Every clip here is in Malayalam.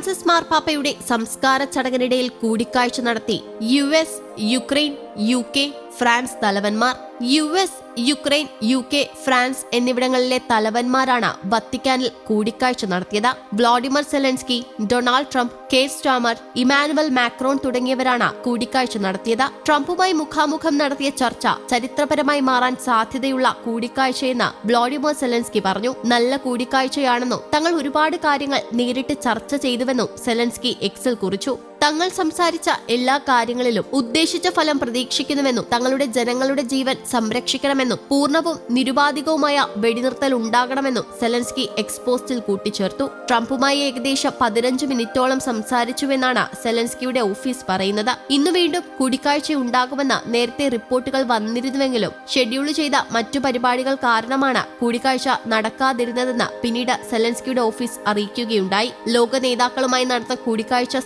ഫ്രാൻസിസ് മാർപ്പാപ്പയുടെ സംസ്കാര ചടങ്ങിനിടയിൽ കൂടിക്കാഴ്ച നടത്തി U S Ukraine U K France തലവന്മാർ. U S Ukraine U K France എന്നിവിടങ്ങളിലെ തലവന്മാരാണ് വത്തിക്കാനിൽ കൂടിക്കാഴ്ച നടത്തിയത്. Vladimir Zelensky Donald Trump Keir Starmer Emmanuel Macron തുടങ്ങിയവരാണ് കൂടിക്കാഴ്ച നടത്തിയത്. ട്രംപുമായി മുഖാമുഖം നടത്തിയ ചർച്ച ചരിത്രപരമായി മാറാൻ സാധ്യതയുള്ള കൂടിക്കാഴ്ചയെന്ന് വ്ളാഡിമർ സെലൻസ്കി പറഞ്ഞു. നല്ല കൂടിക്കാഴ്ചയാണെന്നും തങ്ങൾ ഒരുപാട് കാര്യങ്ങൾ നേരിട്ട് ചർച്ച ചെയ്തുവെന്നും സെലൻസ്കി എക്സിൽ കുറിച്ചു. തങ്ങൾ സംസാരിച്ച എല്ലാ കാര്യങ്ങളിലും ഉദ്ദേശിച്ച ഫലം പ്രതീക്ഷിക്കുന്നുവെന്നും തങ്ങളുടെ ജനങ്ങളുടെ ജീവൻ സംരക്ഷിക്കണമെന്നും പൂർണവും നിരുപാധികവുമായ വെടിനിർത്തൽ ഉണ്ടാകണമെന്നും സെലൻസ്കി എക്സ്പോസ്റ്റിൽ കൂട്ടിച്ചേർത്തു. ട്രംപുമായി ഏകദേശം പതിനഞ്ച് മിനിറ്റോളം സംസാരിച്ചുവെന്നാണ് സെലൻസ്കിയുടെ ഓഫീസ് പറയുന്നത്. ഇന്ന് വീണ്ടും കൂടിക്കാഴ്ച ഉണ്ടാകുമെന്ന് നേരത്തെ റിപ്പോർട്ടുകൾ വന്നിരുന്നുവെങ്കിലും ഷെഡ്യൂൾ ചെയ്ത മറ്റു പരിപാടികൾ കാരണമാണ് കൂടിക്കാഴ്ച നടക്കാതിരുന്നതെന്ന് പിന്നീട് സെലൻസ്കിയുടെ ഓഫീസ് അറിയിക്കുകയുണ്ടായി. ലോക നേതാക്കളുമായി നടന്ന കൂടിക്കാഴ്ച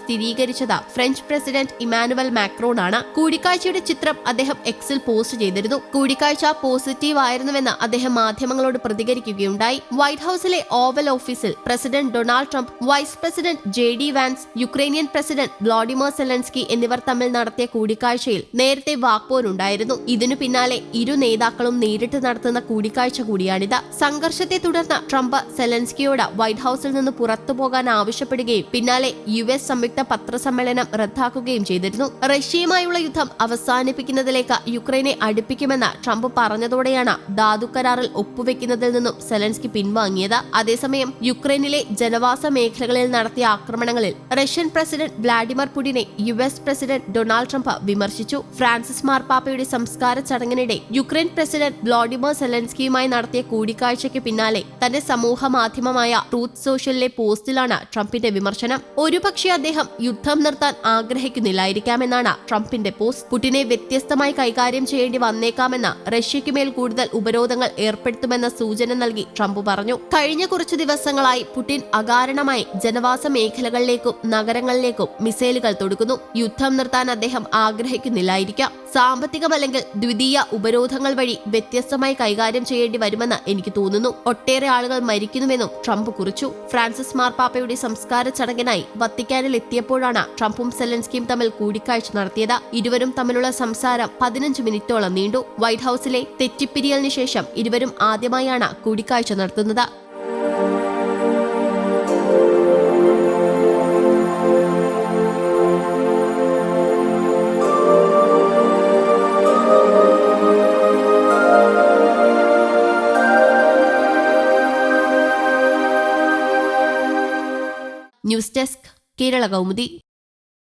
സ്ഥിരീകരിച്ചത് ഫ്രഞ്ച് പ്രസിഡന്റ് ഇമാനുവൽ മാക്രോണാണ്. കൂടിക്കാഴ്ചയുടെ ചിത്രം അദ്ദേഹം എക്സിൽ പോസ്റ്റ് ചെയ്തിരുന്നു. കൂടിക്കാഴ്ച പോസിറ്റീവ് ആയിരുന്നുവെന്ന് അദ്ദേഹം മാധ്യമങ്ങളോട് പ്രതികരിക്കുകയുണ്ടായി. വൈറ്റ് ഹൌസിലെ ഓവൽ ഓഫീസിൽ president Donald Trump vice president J D Vance Ukrainian president Vladimir Zelensky എന്നിവർ തമ്മിൽ നടത്തിയ കൂടിക്കാഴ്ചയിൽ നേരത്തെ വാക്പോരുണ്ടായിരുന്നു. ഇതിനു പിന്നാലെ ഇരു നേതാക്കളും നേരിട്ട് നടത്തുന്ന കൂടിക്കാഴ്ച കൂടിയാണിത്. സംഘർഷത്തെ തുടർന്ന് ട്രംപ് സെലൻസ്കിയോട് വൈറ്റ് ഹൌസിൽ നിന്ന് പുറത്തുപോകാൻ ആവശ്യപ്പെടുകയും പിന്നാലെ യു എസ് സംയുക്ത പത്രസമ്മേളനം റദ്ദാക്കുകയും ചെയ്തിരുന്നു. റഷ്യയുമായുള്ള യുദ്ധം അവസാനിപ്പിക്കുന്നതിലേക്ക് യുക്രൈനെ അടുപ്പിക്കുമെന്ന് ട്രംപ് പറഞ്ഞതോടെയാണ് ധാതു കരാറിൽ ഒപ്പുവെക്കുന്നതിൽ നിന്നും സെലൻസ്കി പിൻവാങ്ങിയത്. അതേസമയം യുക്രൈനിലെ ജനവാസ മേഖലകളിൽ നടത്തിയ ആക്രമണങ്ങളിൽ Russian president Vladimir പുടിനെ U S president Donald Trump വിമർശിച്ചു. ഫ്രാൻസിസ് മാർപ്പാപ്പയുടെ സംസ്കാര ചടങ്ങിനിടെ യുക്രൈൻ പ്രസിഡന്റ് വ്ളാഡിമിർ സെലൻസ്കിയുമായി നടത്തിയ കൂടിക്കാഴ്ചയ്ക്ക് പിന്നാലെ തന്റെ സമൂഹ മാധ്യമമായ ട്രൂത്ത് സോഷ്യലിലെ പോസ്റ്റിലാണ് ട്രംപിന്റെ വിമർശനം. ഒരുപക്ഷെ അദ്ദേഹം യുദ്ധം നിർത്താൻ ആഗ്രഹിക്കുന്നില്ലായിരിക്കാമെന്നാണ് ട്രംപിന്റെ പോസ്റ്റ്. പുടിനെ വ്യത്യസ്തമായി കൈകാര്യം ചെയ്യേണ്ടി വന്നേക്കാമെന്ന റഷ്യയ്ക്കുമേൽ കൂടുതൽ ഉപരോധങ്ങൾ ഏർപ്പെടുത്തുമെന്ന സൂചന നൽകി ട്രംപ് പറഞ്ഞു. കഴിഞ്ഞ കുറച്ചു ദിവസങ്ങളായി പുടിൻ അകാരണമായി ജനവാസ മേഖലകളിലേക്കും നഗരങ്ങളിലേക്കും മിസൈലുകൾ തൊടുക്കുന്നു. യുദ്ധം നിർത്താൻ അദ്ദേഹം ആഗ്രഹിക്കുന്നില്ലായിരിക്കാം. സാമ്പത്തികമല്ലെങ്കിൽ ദ്വിതീയ ഉപരോധങ്ങൾ വഴി വ്യത്യസ്തമായി കൈകാര്യം ചെയ്യേണ്ടി വരുമെന്ന് എനിക്ക് തോന്നുന്നു. ഒട്ടേറെ ആളുകൾ മരിക്കുന്നുവെന്നും ട്രംപ് കുറിച്ചു. ഫ്രാൻസിസ് മാർപ്പാപ്പയുടെ സംസ്കാര ചടങ്ങിനായി വത്തിക്കാനിൽ എത്തിയപ്പോഴാണ് ട്രംപും സെലൻസ്കിയും തമ്മിൽ കൂടിക്കാഴ്ച നടത്തിയത് ഇരുവരും തമ്മിലുള്ള സംസാരം പതിനഞ്ച് മിനിറ്റോളം നീണ്ടു. വൈറ്റ് ഹൌസിലെ തെറ്റിപ്പിരിയലിന് ശേഷം ഇരുവരും ആദ്യമായാണ് കൂടിക്കാഴ്ച നടത്തുന്നത്. News desk Kerala Kaumudi.